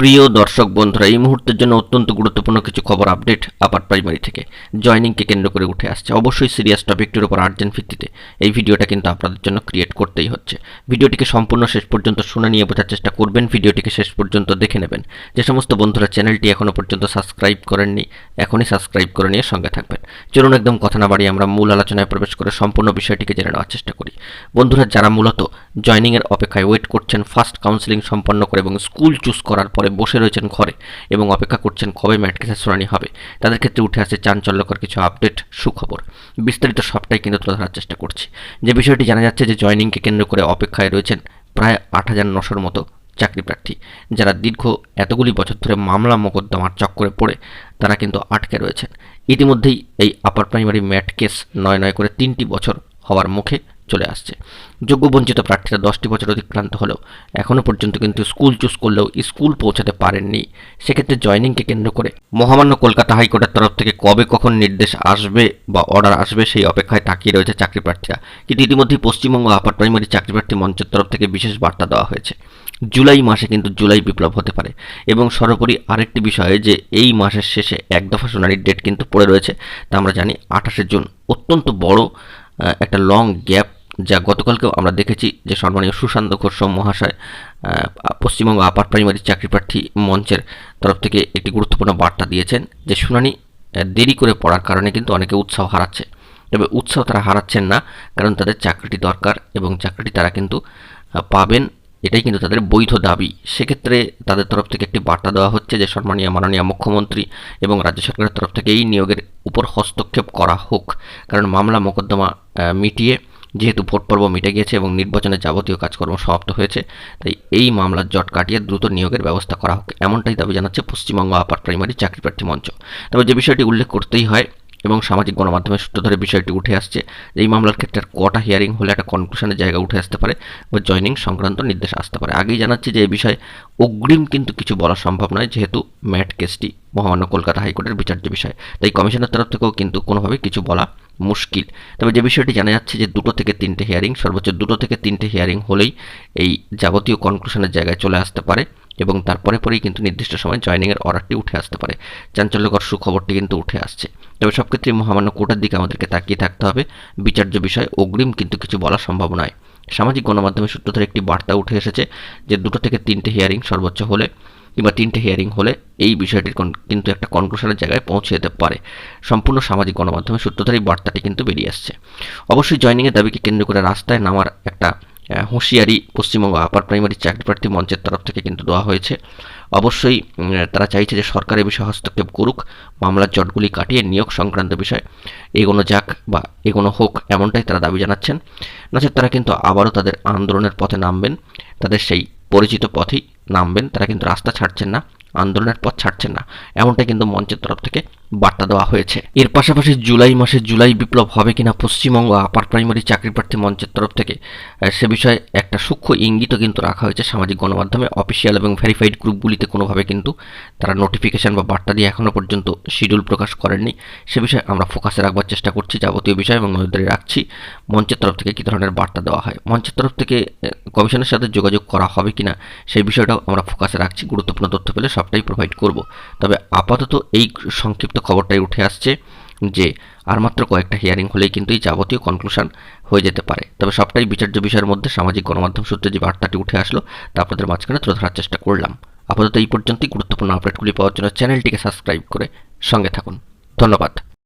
প্রিয় দর্শক বন্ধুরা, এই মুহূর্তের জন্য অত্যন্ত গুরুত্বপূর্ণ কিছু খবর আপডেট আপার প্রাইমারি থেকে। জয়নিংকে কেন্দ্র করে উঠে আসছে অবশ্যই সিরিয়াস টপিকটির উপর আর্জেন্ট ভিত্তিতে। এই ভিডিওটা কিন্তু আপনাদের জন্য ক্রিয়েট করতেই হচ্ছে। ভিডিওটিকে সম্পূর্ণ শেষ পর্যন্ত শুনে নিয়ে বোঝার চেষ্টা করবেন। ভিডিওটিকে শেষ পর্যন্ত দেখে নেবেন। যে সমস্ত বন্ধুরা চ্যানেলটি এখনও পর্যন্ত সাবস্ক্রাইব করেননি, এখনই সাবস্ক্রাইব করে নিয়ে সঙ্গে থাকবেন। চলুন একদম কথা না বাড়িয়ে আমরা মূল আলোচনায় প্রবেশ করে সম্পূর্ণ বিষয়টিকে জেনে নেওয়ার চেষ্টা করি। বন্ধুরা, যারা মূলত জয়নিংয়ের অপেক্ষায় ওয়েট করছেন ফার্স্ট কাউন্সিলিং সম্পন্ন করে এবং স্কুল চুজ করার পরে বসে রয়েছেন ঘরে এবং অপেক্ষা করছেন কবে ম্যাট কেসের শুনানি হবে। তাদের ক্ষেত্রে উঠে আসছে চাঞ্চল্যকর কিছু আপডেট, সুখবর। বিস্তারিত সবটাই কিন্তু তুলে ধরার চেষ্টা করছি। যে বিষয়টি জানা যাচ্ছে যে জয়নিংকে কেন্দ্র করে অপেক্ষায় রয়েছেন প্রায় আট হাজার নশোর মতো চাকরি প্রার্থী। যারা দীর্ঘ এতগুলি বছর ধরে মামলা মোকদ্দমার চক্করে পড়ে, তারা কিন্তু আটকে রয়েছেন। ইতিমধ্যেই এই আপার প্রাইমারি ম্যাট কেস নয় নয় করে তিনটি বছর হওয়ার মুখে চলে আসছে। যোগ্য বঞ্চিত প্রার্থীরা দশটি বছর অতিক্রান্ত হলেও এখনও পর্যন্ত কিন্তু স্কুল চুজ করলেও স্কুল পৌঁছাতে পারেননি। সেক্ষেত্রে জয়নিংকে কেন্দ্র করে মহামান্য কলকাতা হাইকোর্টের তরফ থেকে কবে কখন নির্দেশ আসবে বা অর্ডার আসবে সেই অপেক্ষায় তাকিয়ে রয়েছে চাকরি প্রার্থীরা কিন্তু ইতিমধ্যেই পশ্চিমবঙ্গ আপার প্রাইমারি চাকরি প্রার্থী মঞ্চের তরফ থেকে বিশেষ বার্তা দেওয়া হয়েছে। জুলাই মাসে কিন্তু জুলাই বিপ্লব হতে পারে এবং সর্বোপরি আরেকটি বিষয় যে এই মাসের শেষে এক দফা শুনানির ডেট কিন্তু পড়ে রয়েছে। তা আমরা জানি আঠাশে জুন অত্যন্ত বড় একটা লং গ্যাপ যা গতকালকেও আমরা দেখেছি যে সম্মানীয় সুশান্ত ঘোষ মহাশয় পশ্চিমবঙ্গ আপার প্রাইমারি চাকরি প্রার্থী মঞ্চের তরফ থেকে একটি গুরুত্বপূর্ণ বার্তা দিয়েছেন যে শুনানি দেরি করে পড়ার কারণে কিন্তু অনেকে উৎসাহ হারাচ্ছে। তবে উৎসাহ তারা হারাচ্ছেন না, কারণ তাদের চাকরিটি দরকার এবং চাকরিটি তারা কিন্তু পাবেন, এটাই কিন্তু তাদের বৈধ দাবি। সেক্ষেত্রে তাদের তরফ থেকে একটি বার্তা দেওয়া হচ্ছে যে সম্মানীয় মাননীয় মুখ্যমন্ত্রী এবং রাজ্য সরকারের তরফ থেকে এই নিয়োগের উপর হস্তক্ষেপ করা হোক। কারণ মামলা, মোকদ্দমা মিটিয়ে যেহেতু ভোট পর্ব মিটে গিয়েছে এবং নির্বাচনের যাবতীয় কাজকর্ম সমাপ্ত হয়েছে, তাই এই মামলার জট কাটিয়ে দ্রুত নিয়োগের ব্যবস্থা করা হোক, এমনটাই দাবি জানাচ্ছে পশ্চিমবঙ্গ আপার প্রাইমারি চাকরি প্রার্থী মঞ্চ। তবে যে বিষয়টি উল্লেখ করতেই হয় এবং সামাজিক গণমাধ্যমের সূত্র ধরে বিষয়টি উঠে আসছে, এই মামলার ক্ষেত্রে কটা হিয়ারিং হলে একটা কনক্লুশনের জায়গা উঠে আসতে পারে বা জয়নিং সংক্রান্ত নির্দেশ আসতে পারে। আগেই জানাচ্ছি যে এই বিষয়ে অগ্রিম কিন্তু কিছু বলা সম্ভব নয়, যেহেতু ম্যাট কেসটি মহামান্য কলকাতা হাইকোর্টের বিচার্য বিষয়। তাই কমিশনের তরফ থেকেও কিন্তু কোনোভাবে কিছু বলা মুশকিল। তবে যে বিষয়টি জানা যাচ্ছে যে দুটো থেকে তিনটে হিয়ারিং সর্বোচ্চ দুটো থেকে তিনটে হিয়ারিং হলেই এই যাবতীয় কনক্লুশনের জায়গায় চলে আসতে পারে এবং তারপরে পরেই কিন্তু নির্দিষ্ট সময় জয়নিংয়ের অর্ডারটি উঠে আসতে পারে। চাঞ্চল্যকর সুখবরটি কিন্তু উঠে আসছে। তবে সব ক্ষেত্রেই মহামান্য কোর্টের দিকে আমাদেরকে তাকিয়ে থাকতে হবে। বিচার্য বিষয় অগ্রিম কিন্তু কিছু বলা সম্ভব নয়। সামাজিক গণমাধ্যমের সূত্র ধরে একটি বার্তা উঠে এসেছে যে দুটো থেকে তিনটে হিয়ারিং সর্বোচ্চ হলে কিংবা তিনটে হিয়ারিং হলে এই বিষয়টির কোন- কিন্তু একটা কনক্লুশনের জায়গায় পৌঁছে যেতে পারে। সম্পূর্ণ সামাজিক গণমাধ্যমের সূত্র ধরে এই বার্তাটি কিন্তু বেরিয়ে আসছে। অবশ্যই জয়নিংয়ের দাবিকে কেন্দ্র করে রাস্তায় নামার একটা হুঁশিয়ারি পশ্চিমবঙ্গ আপার প্রাইমারি চাকরি প্রার্থী মঞ্চের তরফ থেকে কিন্তু দেওয়া হয়েছে। অবশ্যই তারা চাইছে যে সরকারের বিষয়ে হস্তক্ষেপ করুক, মামলার জটগুলি কাটিয়ে নিয়োগ সংক্রান্ত বিষয় এগোনো যাক বা এগোনো হোক এমনটাই তারা দাবি জানাচ্ছেন। নচেত তারা কিন্তু আবারও তাদের আন্দোলনের পথে নামবেন। তাদের সেই পরিচিত পথেই নামবেন তারা কিন্তু রাস্তা ছাড়ছেন না। আন্দোলনের পথ ছাড়ছেন না। এমনটাই কিন্তু মঞ্চের তরফ থেকে বার্তা দেওয়া হয়েছে। এর পাশাপাশি জুলাই মাসে জুলাই বিপ্লব হবে কিনা পশ্চিমবঙ্গ আপার প্রাইমারি চাকরি প্রার্থী মঞ্চের তরফ থেকে সে বিষয়ে একটা সূক্ষ্ম ইঙ্গিতও কিন্তু রাখা হয়েছে সামাজিক গণমাধ্যমে। অফিসিয়াল এবং ভেরিফাইড গ্রুপগুলিতে কোনোভাবে কিন্তু তারা নোটিফিকেশান বা বার্তা দিয়ে এখনও পর্যন্ত শিডিউল প্রকাশ করেননি। সে বিষয়ে আমরা ফোকাসে রাখবার চেষ্টা করছি, যাবতীয় বিষয় এবং নজরদারি রাখছি মঞ্চের তরফ থেকে কী ধরনের বার্তা দেওয়া হয়। মঞ্চের তরফ থেকে কমিশনের সাথে যোগাযোগ করা হবে কিনা সেই বিষয়টাও আমরা ফোকাসে রাখছি। গুরুত্বপূর্ণ তথ্য পেলে সবটাই প্রোভাইড করব। তবে আপাতত এই সংক্ষিপ্ত খবরটাই উঠে আসছে যে, আর মাত্র কয়েকটা হিয়ারিং হলেই কিন্তু এই যাবতীয় কনক্লুশন হয়ে যেতে পারে। তবে সবটাই বিচার্য বিষয়ের মধ্যে সামাজিক গণমাধ্যম সূত্রে যে বার্তাটি উঠে আসলো, তা আপনাদের মাঝখানে তুলে ধরার চেষ্টা করলাম। আপাতত এই পর্যন্তই। গুরুত্বপূর্ণ আপডেটগুলি পাওয়ার জন্য চ্যানেলটিকে সাবস্ক্রাইব করে সঙ্গে থাকুন। ধন্যবাদ।